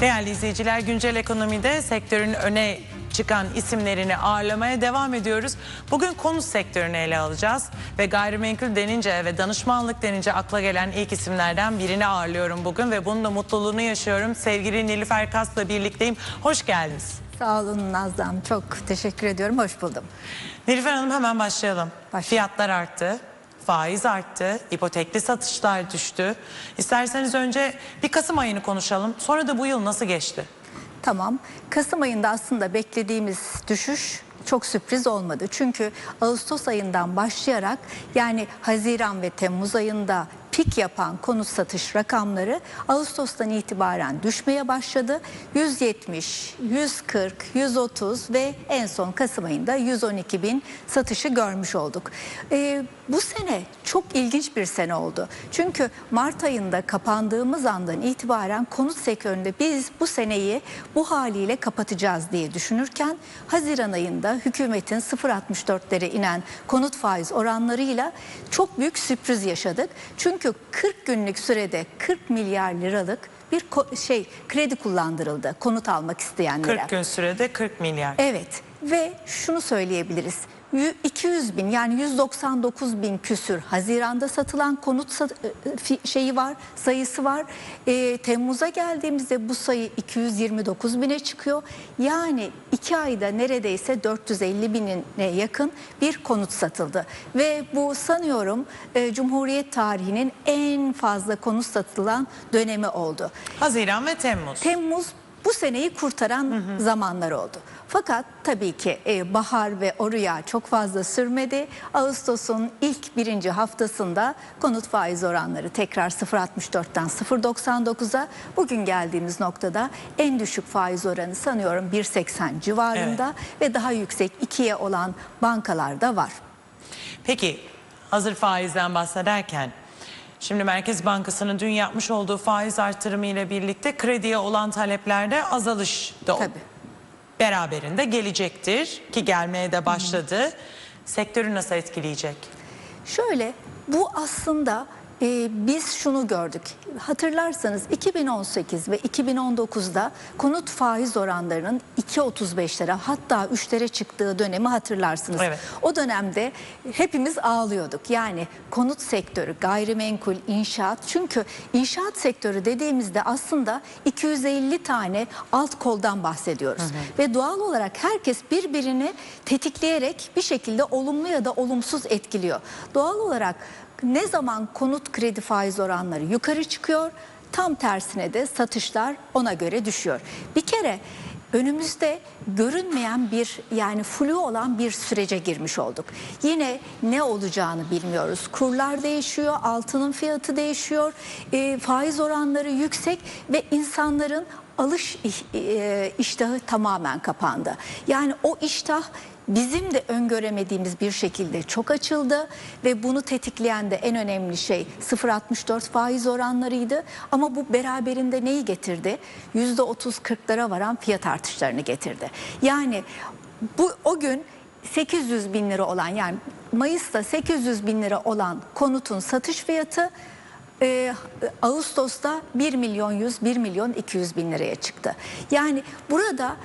Değerli izleyiciler güncel ekonomide sektörün öne çıkan isimlerini ağırlamaya devam ediyoruz. Bugün konut sektörünü ele alacağız ve gayrimenkul denince ve danışmanlık denince akla gelen ilk isimlerden birini ağırlıyorum bugün ve bunun da mutluluğunu yaşıyorum. Sevgili Nilüfer Kas'la birlikteyim. Hoş geldiniz. Sağ olun Nazlı Hanım. Çok teşekkür ediyorum. Hoş buldum. Nilüfer Hanım hemen başlayalım. Başlayalım. Fiyatlar arttı. Faiz arttı, ipotekli satışlar düştü. İsterseniz önce bir Kasım ayını konuşalım. Sonra da bu yıl nasıl geçti? Tamam. Kasım ayında aslında beklediğimiz düşüş çok sürpriz olmadı. Çünkü Ağustos ayından başlayarak yani Haziran ve Temmuz ayında pik yapan konut satış rakamları Ağustos'tan itibaren düşmeye başladı. 170, 140, 130 ve en son Kasım ayında 112 bin satışı görmüş olduk. Ee, bu sene çok ilginç bir sene oldu. Çünkü Mart ayında kapandığımız andan itibaren konut sektöründe biz bu seneyi bu haliyle kapatacağız diye düşünürken Haziran ayında hükümetin 0.64'lere inen konut faiz oranlarıyla çok büyük sürpriz yaşadık. Çünkü 40 günlük sürede 40 milyar liralık bir şey kredi kullandırıldı konut almak isteyenlere. 40 gün sürede 40 milyar. Evet ve şunu söyleyebiliriz. Yü- 200 bin yani 199 bin küsür Haziran'da satılan konut sat- e, fi- şeyi var sayısı var. E, Temmuz'a geldiğimizde bu sayı 229 bine çıkıyor. Yani iki ayda neredeyse 450 binine yakın bir konut satıldı. Ve bu sanıyorum e, Cumhuriyet tarihinin en fazla konut satılan dönemi oldu. Haziran ve Temmuz. Temmuz bu seneyi kurtaran zamanlar oldu. Fakat tabii ki e, bahar ve o rüya çok fazla sürmedi. Ağustos'un ilk birinci haftasında konut faiz oranları tekrar 0.64'ten 0.99'a bugün geldiğimiz noktada en düşük faiz oranı sanıyorum 1.80 civarında ve daha yüksek 2'ye olan bankalarda var. Peki hazır faizden bahsederken şimdi Merkez Bankası'nın dün yapmış olduğu faiz artırımı ile birlikte krediye olan taleplerde azalış da Tabii. beraberinde gelecektir ki gelmeye de başladı. Sektörü nasıl etkileyecek? Şöyle bu aslında e, biz şunu gördük. Hatırlarsanız 2018 ve 2019'da konut faiz oranlarının 2.35'lere hatta 3'lere çıktığı dönemi hatırlarsınız. Evet. O dönemde hepimiz ağlıyorduk. Yani konut sektörü, gayrimenkul, inşaat. Çünkü inşaat sektörü dediğimizde aslında 250 tane alt koldan bahsediyoruz. Ve doğal olarak herkes birbirini tetikleyerek bir şekilde olumlu ya da olumsuz etkiliyor. Doğal olarak ne zaman konut kredi faiz oranları yukarı çıkıyor, tam tersine de satışlar ona göre düşüyor. Bir kere önümüzde görünmeyen bir yani flu olan bir sürece girmiş olduk. Yine ne olacağını bilmiyoruz. Kurlar değişiyor, altının fiyatı değişiyor, e, faiz oranları yüksek ve insanların alış e, iştahı tamamen kapandı. Yani o iştah bizim de öngöremediğimiz bir şekilde çok açıldı ve bunu tetikleyen de en önemli şey 0.64 faiz oranlarıydı. Ama bu beraberinde neyi getirdi? %30-40'lara varan fiyat artışlarını getirdi. Yani bu o gün 800 bin lira olan yani Mayıs'ta 800 bin lira olan konutun satış fiyatı e, Ağustos'ta 1 milyon 100, 1 milyon 200 bin liraya çıktı. Yani burada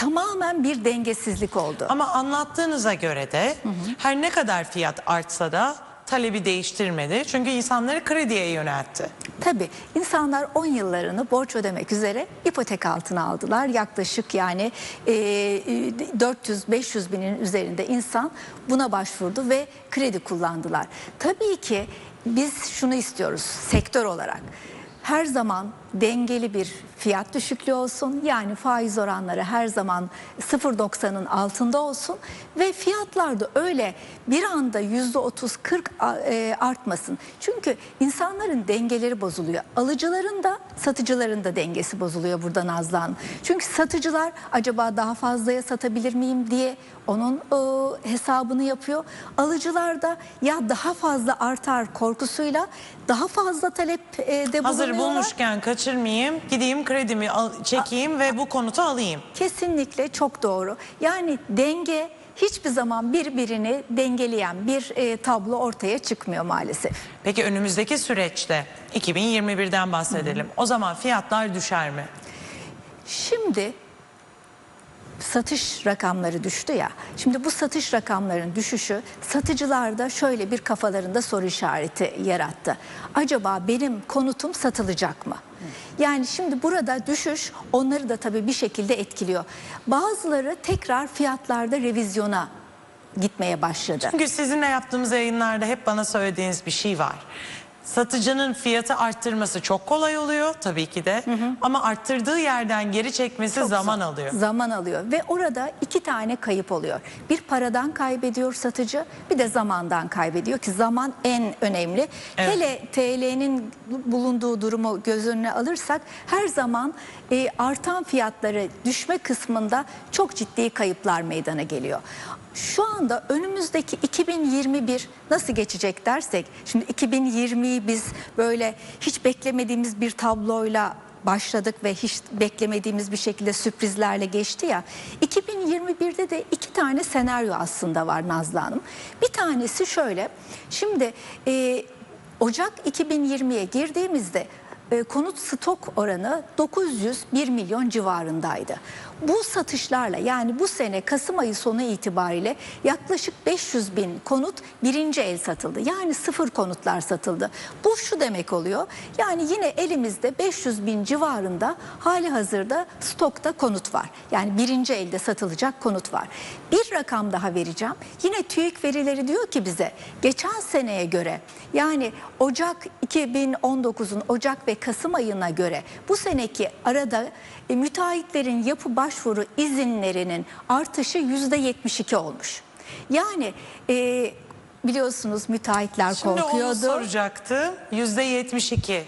tamamen bir dengesizlik oldu. Ama anlattığınıza göre de her ne kadar fiyat artsa da talebi değiştirmedi. Çünkü insanları krediye yöneltti. Tabii insanlar 10 yıllarını borç ödemek üzere ipotek altına aldılar. Yaklaşık yani e, 400-500 binin üzerinde insan buna başvurdu ve kredi kullandılar. Tabii ki biz şunu istiyoruz sektör olarak. Her zaman dengeli bir fiyat düşüklüğü olsun. Yani faiz oranları her zaman 0.90'ın altında olsun ve fiyatlar da öyle bir anda %30-40 a- e, artmasın. Çünkü insanların dengeleri bozuluyor. Alıcıların da satıcıların da dengesi bozuluyor burada Nazlı Hanım. Çünkü satıcılar acaba daha fazlaya satabilir miyim diye onun hesabını yapıyor. Alıcılar da ya daha fazla artar korkusuyla daha fazla talep e, de Hazır bulunuyorlar. bulmuşken kaçırmayayım, gideyim kredimi al- çekeyim ve bu konutu alayım. Kesinlikle çok doğru. Yani denge hiçbir zaman birbirini dengeleyen bir e, tablo ortaya çıkmıyor maalesef. Peki önümüzdeki süreçte 2021'den bahsedelim. O zaman fiyatlar düşer mi? Şimdi satış rakamları düştü ya. Şimdi bu satış rakamlarının düşüşü satıcılarda şöyle bir kafalarında soru işareti yarattı. Acaba benim konutum satılacak mı? Yani şimdi burada düşüş onları da tabii bir şekilde etkiliyor. Bazıları tekrar fiyatlarda revizyona gitmeye başladı. Çünkü sizinle yaptığımız yayınlarda hep bana söylediğiniz bir şey var. Satıcının fiyatı arttırması çok kolay oluyor tabii ki de. Ama arttırdığı yerden geri çekmesi Çok zaman za- alıyor. Zaman alıyor ve orada iki tane kayıp oluyor. Bir paradan kaybediyor satıcı bir de zamandan kaybediyor ki zaman en önemli. Evet. Hele TL'nin bulunduğu durumu göz önüne alırsak her zaman e, artan fiyatları düşme kısmında çok ciddi kayıplar meydana geliyor. Şu anda önümüzdeki 2021 nasıl geçecek dersek şimdi 2020'yi biz böyle hiç beklemediğimiz bir tabloyla başladık ve hiç beklemediğimiz bir şekilde sürprizlerle geçti ya. 2021'de de iki tane senaryo aslında var Nazlı Hanım. Bir tanesi şöyle. Şimdi e, Ocak 2020'ye girdiğimizde e, konut stok oranı 901 milyon civarındaydı. Bu satışlarla yani bu sene Kasım ayı sonu itibariyle yaklaşık 500 bin konut birinci el satıldı. Yani sıfır konutlar satıldı. Bu şu demek oluyor. Yani yine elimizde 500 bin civarında hali hazırda stokta konut var. Yani birinci elde satılacak konut var. Bir rakam daha vereceğim. Yine TÜİK verileri diyor ki bize geçen seneye göre yani Ocak 2019'un Ocak ve Kasım ayına göre bu seneki arada e, müteahhitlerin yapı başvuru izinlerinin artışı %72 olmuş. Yani e, biliyorsunuz müteahhitler Şimdi onu korkuyordu. soracaktım. Yüzde 72.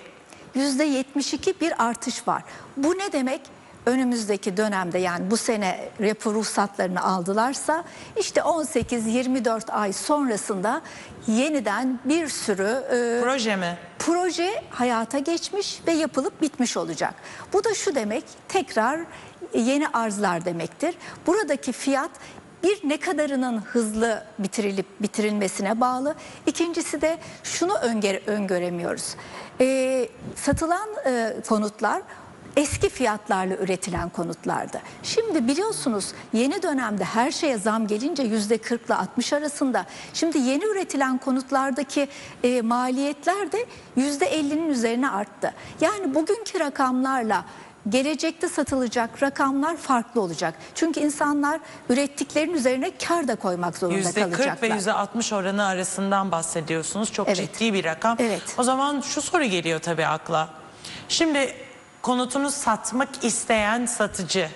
%72 bir artış var. Bu ne demek? Önümüzdeki dönemde yani bu sene repo ruhsatlarını aldılarsa işte 18-24 ay sonrasında yeniden bir sürü e, Proje mi? proje hayata geçmiş ve yapılıp bitmiş olacak. Bu da şu demek tekrar yeni arzlar demektir. Buradaki fiyat bir ne kadarının hızlı bitirilip bitirilmesine bağlı. İkincisi de şunu öngöre, öngöremiyoruz. Ee, satılan e, konutlar eski fiyatlarla üretilen konutlardı. Şimdi biliyorsunuz yeni dönemde her şeye zam gelince yüzde 40 ile 60 arasında. Şimdi yeni üretilen konutlardaki e, maliyetler de yüzde 50'nin üzerine arttı. Yani bugünkü rakamlarla gelecekte satılacak rakamlar farklı olacak. Çünkü insanlar ürettiklerinin üzerine kar da koymak zorunda Yüzde kalacaklar. 40 ve yüzde 60 oranı arasından bahsediyorsunuz. Çok Evet. ciddi bir rakam. Evet. O zaman şu soru geliyor tabii akla. Şimdi konutunu satmak isteyen satıcı.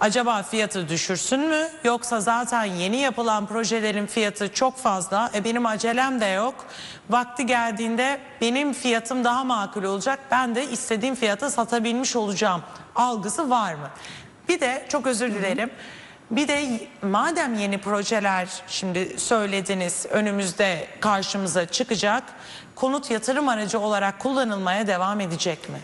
Acaba fiyatı düşürsün mü? Yoksa zaten yeni yapılan projelerin fiyatı çok fazla. E benim acelem de yok. Vakti geldiğinde benim fiyatım daha makul olacak. Ben de istediğim fiyata satabilmiş olacağım algısı var mı? Bir de çok özür dilerim. Bir de madem yeni projeler şimdi söylediniz önümüzde karşımıza çıkacak konut yatırım aracı olarak kullanılmaya devam edecek mi?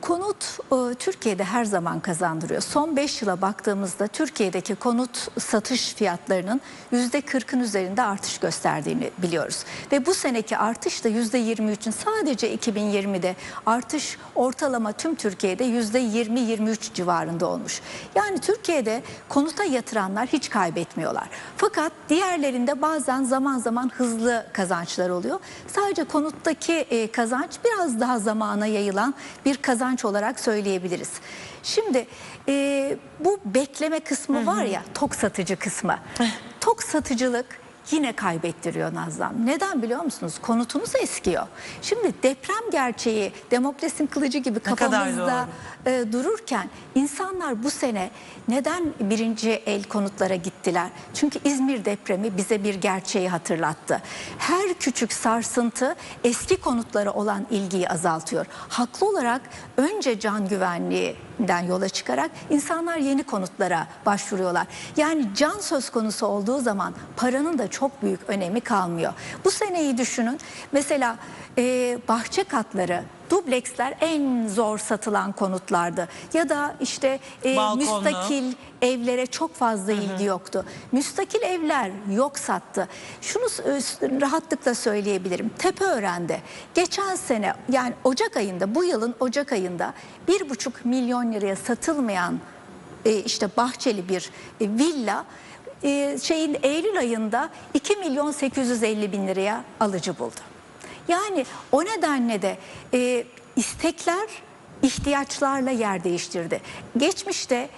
Konut e, Türkiye'de her zaman kazandırıyor. Son 5 yıla baktığımızda Türkiye'deki konut satış fiyatlarının %40'ın üzerinde artış gösterdiğini biliyoruz. Ve bu seneki artış da %23'ün sadece 2020'de artış ortalama tüm Türkiye'de %20-23 civarında olmuş. Yani Türkiye'de konuta yatıranlar hiç kaybetmiyorlar. Fakat diğerlerinde bazen zaman zaman hızlı kazançlar oluyor. Sadece konuttaki e, kazanç biraz daha zamana yayılan bir kazanç olarak söyleyebiliriz. Şimdi e, bu bekleme kısmı var ya tok satıcı kısmı. tok satıcılık yine kaybettiriyor Nazlan. Neden biliyor musunuz? Konutunuz eskiyor. Şimdi deprem gerçeği Demokles'in kılıcı gibi kafamızda e, dururken insanlar bu sene neden birinci el konutlara gittiler? Çünkü İzmir depremi bize bir gerçeği hatırlattı. Her küçük sarsıntı eski konutlara olan ilgiyi azaltıyor. Haklı olarak önce can güvenliğinden yola çıkarak insanlar yeni konutlara başvuruyorlar. Yani can söz konusu olduğu zaman paranın da çok büyük önemi kalmıyor. Bu seneyi düşünün. Mesela e, bahçe katları Dubleksler en zor satılan konutlardı. Ya da işte e, Balkonlu. müstakil evlere çok fazla ilgi yoktu. Müstakil evler yok sattı. Şunu e, rahatlıkla söyleyebilirim. Tepeören'de geçen sene yani Ocak ayında bu yılın Ocak ayında bir buçuk milyon liraya satılmayan e, işte bahçeli bir e, villa e, şeyin Eylül ayında 2 milyon 850 bin liraya alıcı buldu. Yani o nedenle de e, istekler ihtiyaçlarla yer değiştirdi. Geçmişte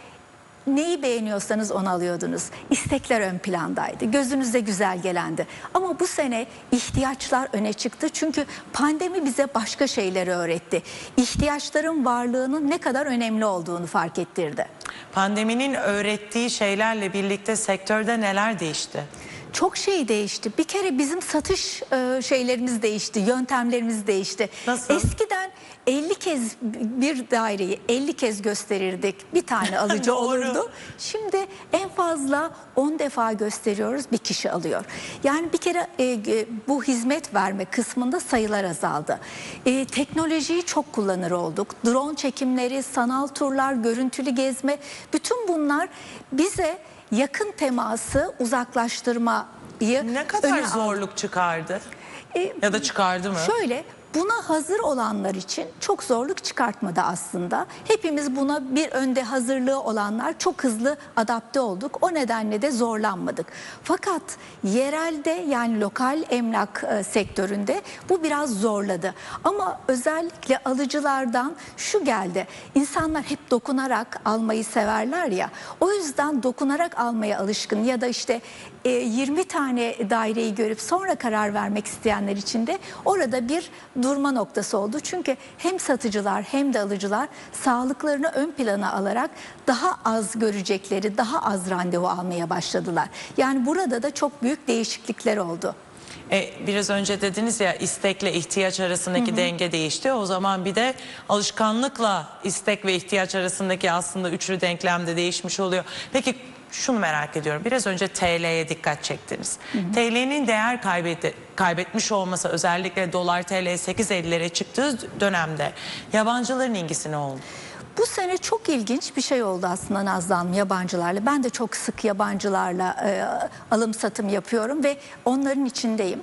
neyi beğeniyorsanız onu alıyordunuz. İstekler ön plandaydı. Gözünüze güzel gelendi. Ama bu sene ihtiyaçlar öne çıktı. Çünkü pandemi bize başka şeyleri öğretti. İhtiyaçların varlığının ne kadar önemli olduğunu fark ettirdi. Pandeminin öğrettiği şeylerle birlikte sektörde neler değişti? Çok şey değişti. Bir kere bizim satış e, şeylerimiz değişti, yöntemlerimiz değişti. Nasıl? Eskiden 50 kez bir daireyi 50 kez gösterirdik. Bir tane alıcı olurdu. Şimdi en fazla 10 defa gösteriyoruz bir kişi alıyor. Yani bir kere e, bu hizmet verme kısmında sayılar azaldı. E, teknolojiyi çok kullanır olduk. Drone çekimleri, sanal turlar, görüntülü gezme bütün bunlar bize yakın teması uzaklaştırmayı Ne kadar öne aldı. zorluk çıkardı? E, Ya da çıkardı mı? Şöyle buna hazır olanlar için çok zorluk çıkartmadı aslında. Hepimiz buna bir önde hazırlığı olanlar çok hızlı adapte olduk. O nedenle de zorlanmadık. Fakat yerelde yani lokal emlak e, sektöründe bu biraz zorladı. Ama özellikle alıcılardan şu geldi. İnsanlar hep dokunarak almayı severler ya. O yüzden dokunarak almaya alışkın ya da işte e, 20 tane daireyi görüp sonra karar vermek isteyenler için de orada bir durma noktası oldu. Çünkü hem satıcılar hem de alıcılar sağlıklarını ön plana alarak daha az görecekleri, daha az randevu almaya başladılar. Yani burada da çok büyük değişiklikler oldu. E, biraz önce dediniz ya istekle ihtiyaç arasındaki denge değişti. O zaman bir de alışkanlıkla istek ve ihtiyaç arasındaki aslında üçlü denklem de değişmiş oluyor. Peki şunu merak ediyorum. Biraz önce TL'ye dikkat çektiniz. TL'nin değer kaybetti, kaybetmiş olması özellikle dolar TL 8.50'lere çıktığı dönemde yabancıların ilgisi ne oldu? Bu sene çok ilginç bir şey oldu aslında Nazlı Hanım yabancılarla. Ben de çok sık yabancılarla e, alım satım yapıyorum ve onların içindeyim.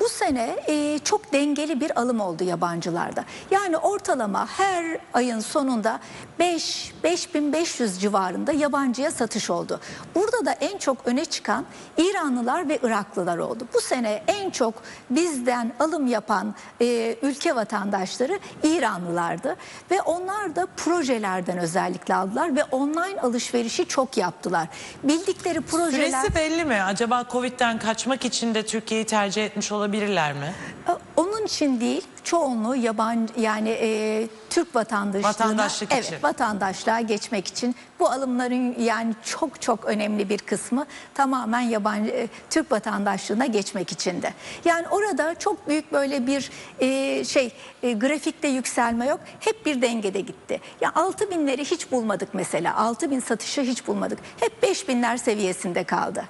Bu sene e, çok dengeli bir alım oldu yabancılarda. Yani ortalama her ayın sonunda 5 5500 civarında yabancıya satış oldu. Burada da en çok öne çıkan İranlılar ve Iraklılar oldu. Bu sene en çok bizden alım yapan e, ülke vatandaşları İranlılardı ve onlar da projelerden özellikle aldılar ve online alışverişi çok yaptılar. Bildikleri projeler Süresi belli mi? Acaba Covid'den kaçmak için de Türkiye'yi tercih etmiş olabilirler mi? E, Onun için değil, çoğunluğu yabancı yani e, Türk vatandaşlığına Vatandaşlık evet, için. vatandaşlığa geçmek için bu alımların yani çok çok önemli bir kısmı tamamen yabancı e, Türk vatandaşlığına geçmek için de. Yani orada çok büyük böyle bir e, şey e, grafikte yükselme yok. Hep bir dengede gitti. Ya 6 binleri hiç bulmadık mesela. 6 bin satışı hiç bulmadık. Hep 5 binler seviyesinde kaldı.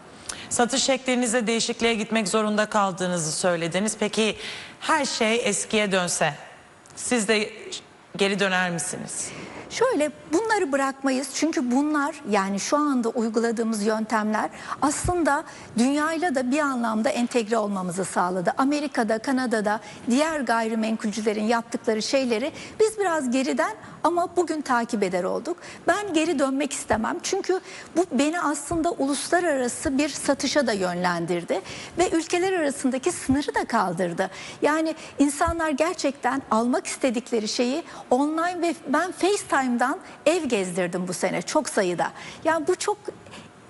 Satış şeklinizde değişikliğe gitmek zorunda kaldığınızı söylediniz. Peki her şey eskiye dönse siz de geri döner misiniz? Şöyle bunları bırakmayız çünkü bunlar yani şu anda uyguladığımız yöntemler aslında dünyayla da bir anlamda entegre olmamızı sağladı. Amerika'da, Kanada'da diğer gayrimenkulcülerin yaptıkları şeyleri biz biraz geriden ama bugün takip eder olduk. Ben geri dönmek istemem çünkü bu beni aslında uluslararası bir satışa da yönlendirdi ve ülkeler arasındaki sınırı da kaldırdı. Yani insanlar gerçekten almak istedikleri şeyi online ve ben FaceTime'dan ev gezdirdim bu sene çok sayıda. Yani bu çok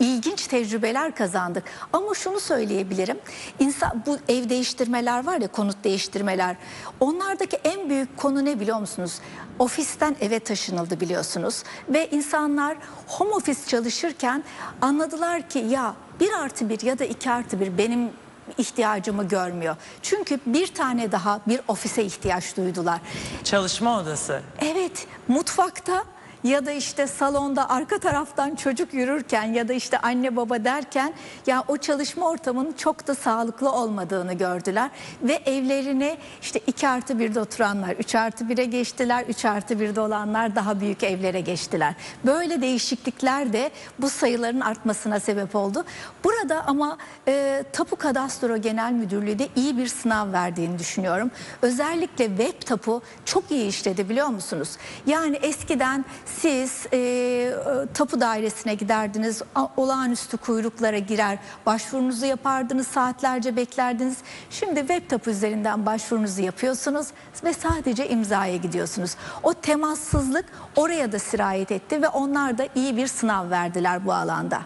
ilginç tecrübeler kazandık. Ama şunu söyleyebilirim. İnsan bu ev değiştirmeler var ya konut değiştirmeler. Onlardaki en büyük konu ne biliyor musunuz? Ofisten eve taşınıldı biliyorsunuz ve insanlar home office çalışırken anladılar ki ya bir artı bir ya da iki artı bir benim ihtiyacımı görmüyor. Çünkü bir tane daha bir ofise ihtiyaç duydular. Çalışma odası. Evet, mutfakta ya da işte salonda arka taraftan çocuk yürürken ya da işte anne baba derken ya o çalışma ortamının çok da sağlıklı olmadığını gördüler ve evlerine işte 2 artı 1'de oturanlar 3 artı 1'e geçtiler 3 artı 1'de olanlar daha büyük evlere geçtiler. Böyle değişiklikler de bu sayıların artmasına sebep oldu. Burada ama e, Tapu Kadastro Genel Müdürlüğü de iyi bir sınav verdiğini düşünüyorum. Özellikle web tapu çok iyi işledi biliyor musunuz? Yani eskiden siz e, e, tapu dairesine giderdiniz, olağanüstü kuyruklara girer, başvurunuzu yapardınız, saatlerce beklerdiniz. Şimdi web tapu üzerinden başvurunuzu yapıyorsunuz ve sadece imzaya gidiyorsunuz. O temassızlık oraya da sirayet etti ve onlar da iyi bir sınav verdiler bu alanda.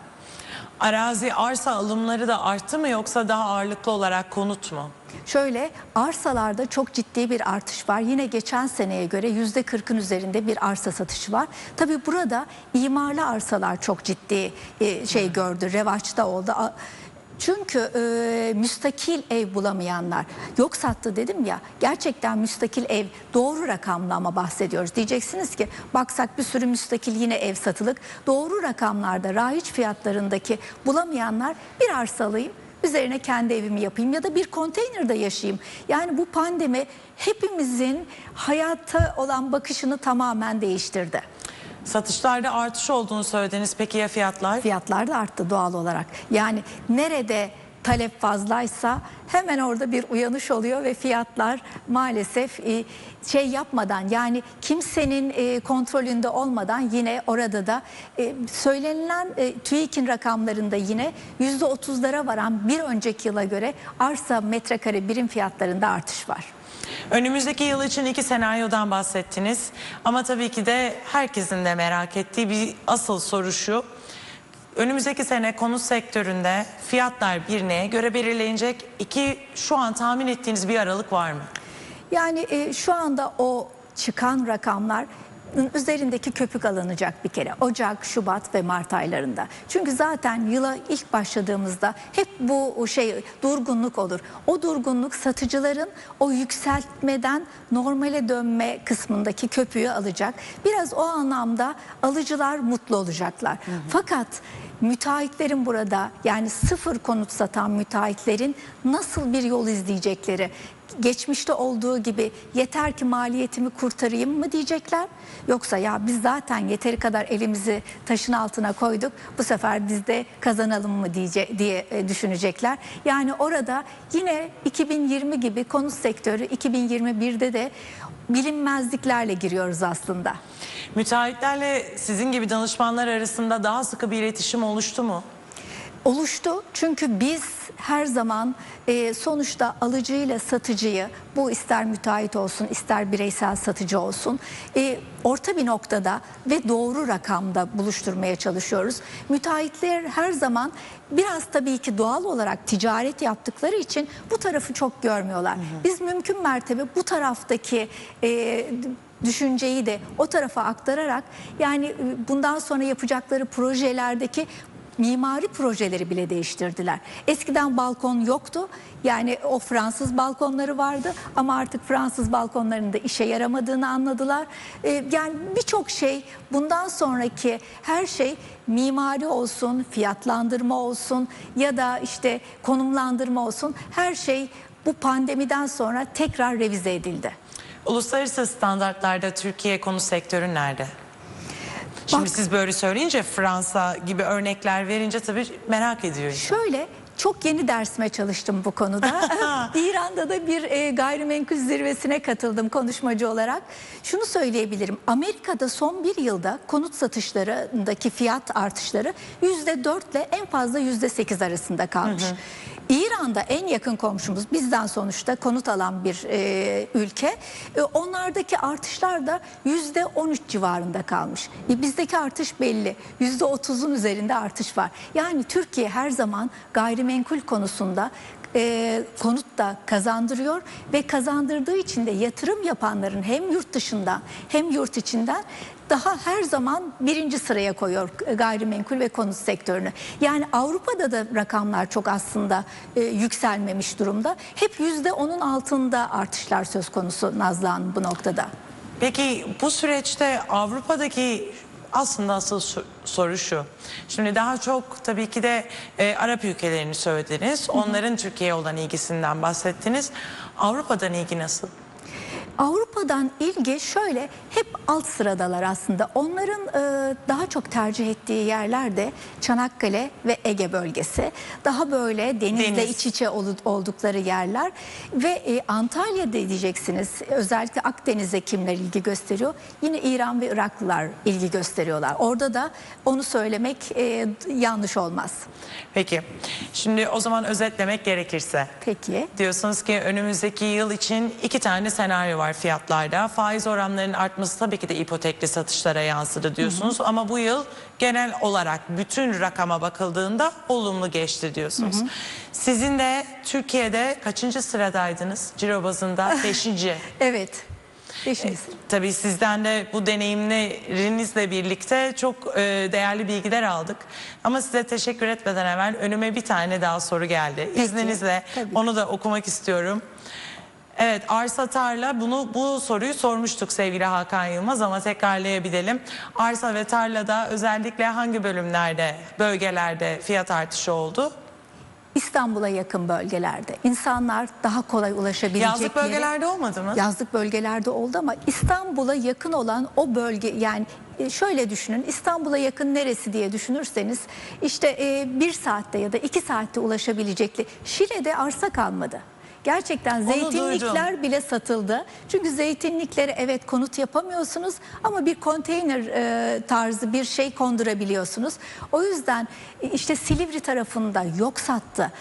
Arazi arsa alımları da arttı mı yoksa daha ağırlıklı olarak konut mu? Şöyle arsalarda çok ciddi bir artış var. Yine geçen seneye göre yüzde 40'ın üzerinde bir arsa satışı var. Tabii burada imarlı arsalar çok ciddi e, şey gördü, revaçta oldu. Çünkü e, müstakil ev bulamayanlar yok sattı dedim ya gerçekten müstakil ev doğru rakamla ama bahsediyoruz. Diyeceksiniz ki baksak bir sürü müstakil yine ev satılık. Doğru rakamlarda rahiç fiyatlarındaki bulamayanlar bir arsa alayım üzerine kendi evimi yapayım ya da bir konteynerde yaşayayım. Yani bu pandemi hepimizin hayata olan bakışını tamamen değiştirdi. Satışlarda artış olduğunu söylediniz. Peki ya fiyatlar? Fiyatlar da arttı doğal olarak. Yani nerede talep fazlaysa hemen orada bir uyanış oluyor ve fiyatlar maalesef e, şey yapmadan yani kimsenin e, kontrolünde olmadan yine orada da e, söylenilen TÜİK'in rakamlarında yine yüzde otuzlara varan bir önceki yıla göre arsa metrekare birim fiyatlarında artış var. Önümüzdeki yıl için iki senaryodan bahsettiniz. Ama tabii ki de herkesin de merak ettiği bir asıl soru şu. Önümüzdeki sene konut sektöründe fiyatlar bir neye göre belirlenecek? İki şu an tahmin ettiğiniz bir aralık var mı? Yani e, şu anda o çıkan rakamlar üzerindeki köpük alınacak bir kere Ocak, Şubat ve Mart aylarında. Çünkü zaten yıla ilk başladığımızda hep bu şey durgunluk olur. O durgunluk satıcıların o yükseltmeden normale dönme kısmındaki köpüğü alacak. Biraz o anlamda alıcılar mutlu olacaklar. Fakat müteahhitlerin burada yani sıfır konut satan müteahhitlerin nasıl bir yol izleyecekleri geçmişte olduğu gibi yeter ki maliyetimi kurtarayım mı diyecekler yoksa ya biz zaten yeteri kadar elimizi taşın altına koyduk bu sefer biz de kazanalım mı diye, diye e, düşünecekler. Yani orada yine 2020 gibi konut sektörü 2021'de de bilinmezliklerle giriyoruz aslında. Müteahhitlerle sizin gibi danışmanlar arasında daha sıkı bir iletişim oluştu mu? Oluştu. Çünkü biz her zaman e, sonuçta alıcıyla satıcıyı bu ister müteahhit olsun ister bireysel satıcı olsun e, orta bir noktada ve doğru rakamda buluşturmaya çalışıyoruz. Müteahhitler her zaman biraz tabii ki doğal olarak ticaret yaptıkları için bu tarafı çok görmüyorlar. Biz mümkün mertebe bu taraftaki e, düşünceyi de o tarafa aktararak yani e, bundan sonra yapacakları projelerdeki mimari projeleri bile değiştirdiler. Eskiden balkon yoktu. Yani o Fransız balkonları vardı ama artık Fransız balkonlarının da işe yaramadığını anladılar. Ee, yani birçok şey bundan sonraki her şey mimari olsun, fiyatlandırma olsun ya da işte konumlandırma olsun her şey bu pandemiden sonra tekrar revize edildi. Uluslararası standartlarda Türkiye konut sektörü nerede? Şimdi Bak- siz böyle söyleyince Fransa gibi örnekler verince tabii merak ediyor insan. Şöyle çok yeni dersime çalıştım bu konuda. İran'da da bir e, gayrimenkul zirvesine katıldım konuşmacı olarak. Şunu söyleyebilirim. Amerika'da son bir yılda konut satışlarındaki fiyat artışları yüzde dörtle en fazla yüzde sekiz arasında kalmış. İran'da en yakın komşumuz bizden sonuçta konut alan bir e, ülke. E, onlardaki artışlar da yüzde 13 civarında kalmış. E, bizdeki artış belli. Yüzde 30'un üzerinde artış var. Yani Türkiye her zaman gayrimenkul konusunda e, konut da kazandırıyor ve kazandırdığı için de yatırım yapanların hem yurt dışından hem yurt içinden daha her zaman birinci sıraya koyuyor gayrimenkul ve konut sektörünü. Yani Avrupa'da da rakamlar çok aslında e, yükselmemiş durumda. Hep yüzde onun altında artışlar söz konusu Nazlı Hanım bu noktada. Peki bu süreçte Avrupa'daki Aslında asıl soru şu. Şimdi daha çok tabii ki de e, Arap ülkelerini söylediniz. Onların Türkiye'ye olan ilgisinden bahsettiniz. Avrupa'dan ilgi nasıl? Avrupa'dan ilgi şöyle hep alt sıradalar aslında. Onların e, daha çok tercih ettiği yerler de Çanakkale ve Ege bölgesi. Daha böyle denizle Deniz. iç içe oldukları yerler. Ve e, Antalya'da diyeceksiniz özellikle Akdeniz'e kimler ilgi gösteriyor? Yine İran ve Iraklılar ilgi gösteriyorlar. Orada da onu söylemek e, yanlış olmaz. Peki. Şimdi o zaman özetlemek gerekirse. Peki. Diyorsunuz ki önümüzdeki yıl için iki tane senaryo var fiyatlarda. Faiz oranlarının artması tabii ki de ipotekli satışlara yansıdı diyorsunuz. Ama bu yıl genel olarak bütün rakama bakıldığında olumlu geçti diyorsunuz. Sizin de Türkiye'de kaçıncı sıradaydınız? Ciro bazında beşinci. Evet. Beşincisi. Tabii sizden de bu deneyimlerinizle birlikte çok e, değerli bilgiler aldık. Ama size teşekkür etmeden evvel önüme bir tane daha soru geldi. Peki, İzninizle tabii. onu da okumak istiyorum. Evet arsa tarla bunu bu soruyu sormuştuk sevgili Hakan Yılmaz ama tekrarlayabilelim. Arsa ve tarlada özellikle hangi bölümlerde, bölgelerde fiyat artışı oldu? İstanbul'a yakın bölgelerde insanlar daha kolay ulaşabilecekleri Yazlık bölgelerde olmadı mı? yazlık bölgelerde oldu ama İstanbul'a yakın olan o bölge yani e, şöyle düşünün İstanbul'a yakın neresi diye düşünürseniz işte e, bir saatte ya da iki saatte ulaşabilecekli Şile'de arsa kalmadı. Gerçekten zeytinlikler bile satıldı. Çünkü zeytinliklere evet konut yapamıyorsunuz ama bir konteyner e, tarzı bir şey kondurabiliyorsunuz. O yüzden e, işte Silivri tarafında yok sattı.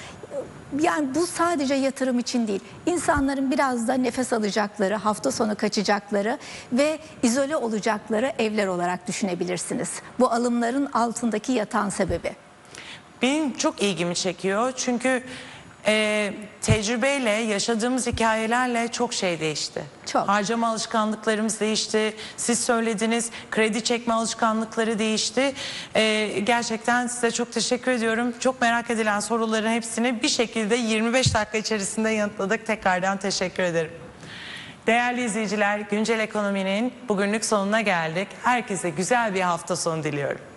Yani bu sadece yatırım için değil. İnsanların biraz da nefes alacakları, hafta sonu kaçacakları ve izole olacakları evler olarak düşünebilirsiniz. Bu alımların altındaki yatan sebebi. Benim çok ilgimi çekiyor çünkü e, tecrübeyle yaşadığımız hikayelerle çok şey değişti. Çok. Harcama alışkanlıklarımız değişti. Siz söylediniz kredi çekme alışkanlıkları değişti. E, gerçekten size çok teşekkür ediyorum. Çok merak edilen soruların hepsini bir şekilde 25 dakika içerisinde yanıtladık. Tekrardan teşekkür ederim. Değerli izleyiciler, Güncel Ekonomi'nin bugünlük sonuna geldik. Herkese güzel bir hafta sonu diliyorum.